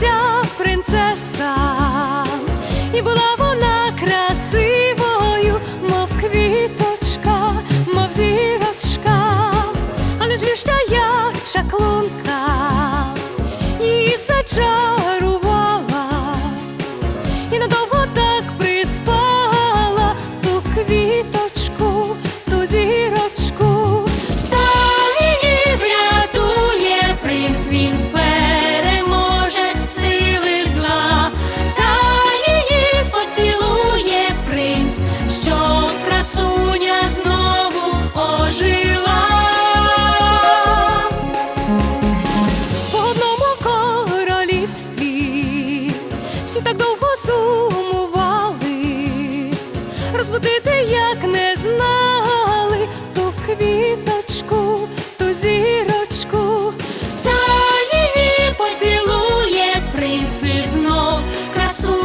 життя принцеса, і була вона красивою, мов квіточка, мов зірочка, але злюща як чаклунка, і саджа. знов красу.